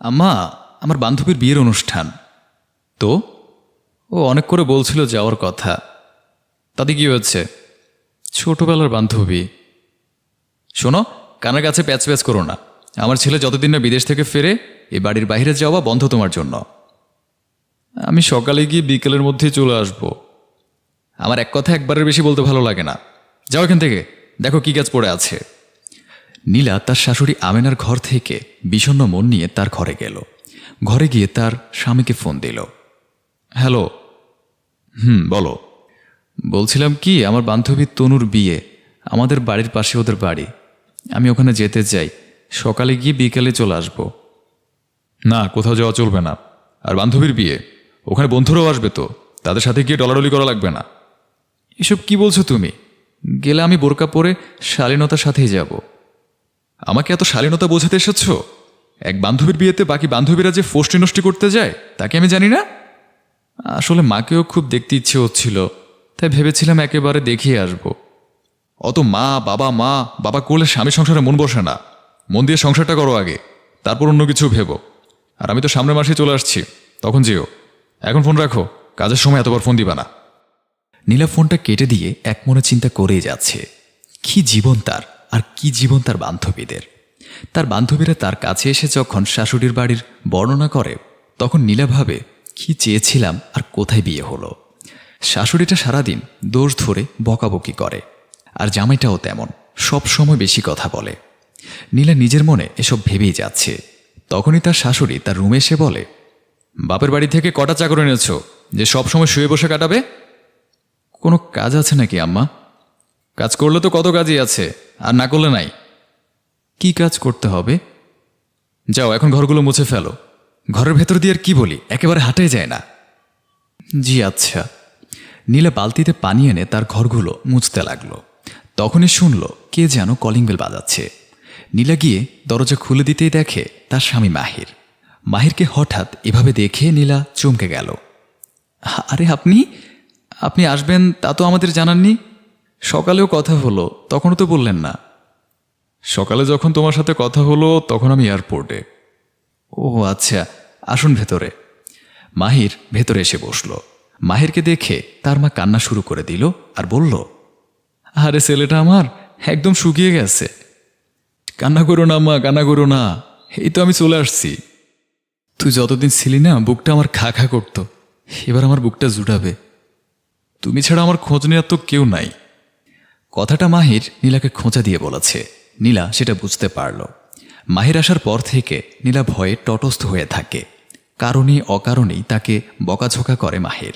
আম্মা, আমার বান্ধবীর বিয়ের অনুষ্ঠান। তো? ও অনেক করে বলছিল যাওয়ার কথা। তাতে কি হচ্ছে ছোটবেলার বান্ধবী। শোনো, কানের কাছে প্যাচ প্যাচ করো না। আমার ছেলে যতদিন না বিদেশ থেকে ফেরে এই বাড়ির বাইরে যাওয়া বন্ধ তোমার জন্য। আমি সকালে গিয়ে বিকেলের মধ্যে চলে আসব। আমার এক কথা একবারের বেশি বলতে ভালো লাগে না। যাও এখান থেকে। দেখো কি কাজ পড়ে আছে। নীলা তার শাশুড়ি আমেনার ঘর থেকে বিষণ্ণ মন নিয়ে তার ঘরে গেল। ঘরে গিয়ে তার স্বামীকে ফোন দিল। হ্যালো। হুম, বলো। বলছিলাম কি, আমার বান্ধবী তনুর বিয়ে। আমাদের বাড়ির পাশে ওদের বাড়ি। আমি ওখানে যেতে চাই। সকালে গিয়ে বিকেলে চলে আসব। না, কোথাও যাওয়া চলবে না। আর বান্ধবীর বিয়ে? ওখানে বন্ধুরাও আসবে তো। তাদের সাথে গিয়ে ডলাডলি করা লাগবে না। এসব কি বলছো তুমি? গেলে আমি বোরকা পরে শালীনতার সাথেই যাব। আমাকে এত শালীনতা বোঝাতে এসেছ? এক বান্ধবীর বিয়েতে বাকি বান্ধবীরা যে ফোষ্টি নষ্টি করতে যায় তাকে আমি জানি না? আসলে মাকেও খুব দেখতে ইচ্ছে হচ্ছিল, তাই ভেবেছিলাম একেবারে দেখিয়ে আসব। অত মা, বাবা মা, বাবা করলে স্বামী সংসারে মন বসে না। মন দিয়ে সংসারটা করো আগে, তারপর অন্য কিছু ভেবো। আর আমি তো সামনের মাসে চলে আসছি, তখন যেও। এখন ফোন রাখো, কাজের সময় এতবার ফোন দিবা না। নীলা ফোনটা কেটে দিয়ে এক মনে চিন্তা করেই যাচ্ছে, কি জীবন তার? আর কি জীবন তার বান্ধবীদের? তার বান্ধবীরা তার কাছে এসে যখন শাশুড়ির বাড়ির বর্ণনা করে, তখন নীলা ভাবে, কি চেয়েছিলাম আর কোথায় বিয়ে হলো? শাশুড়িটা সারাদিন দোষ ধরে বকাবকি করে, আর জামাইটাও তেমন, সব সময় বেশি কথা বলে। নীলা নিজের মনে এসব ভেবেই যাচ্ছে। তখনই তার শাশুড়ি তার রুমে এসে বলে, বাপের বাড়ি থেকে কটা চাকর এনেছ? যে সব সময় শুয়ে বসে কাটাবে? কোনো কাজ আছে নাকি, আম্মা? কাজ করলে তো কত কাজই আছে। আর না করলে নাই। কি কাজ করতে হবে? যাও, এখন ঘরগুলো মুছে ফেলো। ঘরের ভেতর দিয়ে আর কি বলি? একেবারে হাঁটে যায় না। জি আচ্ছা। নীলা বালতিতে পানি এনে তার ঘরগুলো মুছতে লাগল। তখনই শুনল, কে যেন কলিং বেল বাজাচ্ছে। নীলা গিয়ে দরজা খুলে দিতেই দেখে তার স্বামী মাহির। মাহিরকে হঠাৎ এভাবে দেখে নীলা চমকে গেল। আরে আপনি? আপনি আসবেন তা তো আমাদের জানাননি? সকালেও কথা হলো, তখনও তো বললেন না। সকালে যখন তোমার সাথে কথা হলো, তখন আমি এয়ারপোর্টে। ও আচ্ছা আসুন ভেতরে। মাহির ভেতরে এসে বসল। মাহিরকে দেখে তার মা কান্না শুরু করে দিল আর বলল, আরে ছেলেটা আমার, একদম শুকিয়ে গেছে। কান্না করো না মা, কান্না করো না, এই তো আমি চলে আসছি। তুই যতদিন ছিলি না, বুকটা আমার খা খা করতো, এবার আমার বুকটা জুটাবে তুমি ছাড়া আমার খোঁজ নেওয়ার তো কেউ নাই। কথাটা মাহির নীলাকে খোঁচা দিয়ে বলেছে। নীলা সেটা বুঝতে পারল। মাহির আসার পর থেকে নীলা ভয়ে তটস্থ হয়ে থাকে। কারণে অকারণেই তাকে বকাঝোকা করে মাহির।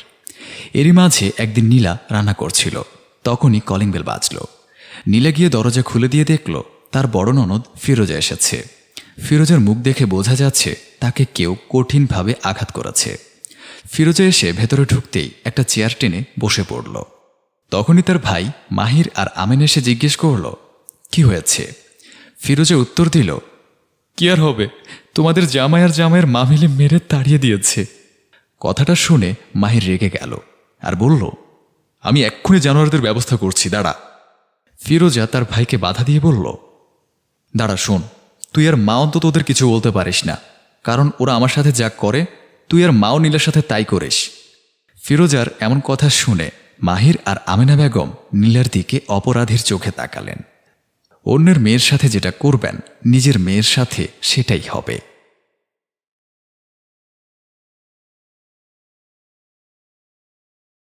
এরই মাঝে একদিন নীলা রান্না করছিল। তখনই কলিং বেল বাজল। নীলা গিয়ে দরজা খুলে দিয়ে দেখল, তার বড় ননদ ফিরোজা এসেছে। ফিরোজার মুখ দেখে বোঝা যাচ্ছে তাকে কেউ কঠিনভাবে আঘাত করেছে। ফিরোজা এসে ভেতরে ঢুকতেই একটা চেয়ার টেনে বসে পড়ল। তখনই তার ভাই মাহির আর আমেন এসে জিজ্ঞেস করল, কি হয়েছে? ফিরোজা উত্তর দিল, কি আর হবে? তোমাদের জামাই আর জামাইয়ের মা মিলে মেরে তাড়িয়ে দিয়েছে। কথাটা শুনে মাহির রেগে গেল আর বলল, আমি এক্ষুনি জানোয়ারদের ব্যবস্থা করছি, দাঁড়া। ফিরোজা তার ভাইকে বাধা দিয়ে বলল, দাঁড়া, শোন, তুই আর মা অন্তত ওদের কিছু বলতে পারিস না। কারণ ওরা আমার সাথে যা করে, তুই আর মাও নীলের সাথে তাই করিস। ফিরোজার এমন কথা শুনে মাহির আর আমেনা বেগম নীলার দিকে অপরাধের চোখে তাকালেন। অন্যের মেয়ের সাথে যেটা করবেন, নিজের মেয়ের সাথে সেটাই হবে।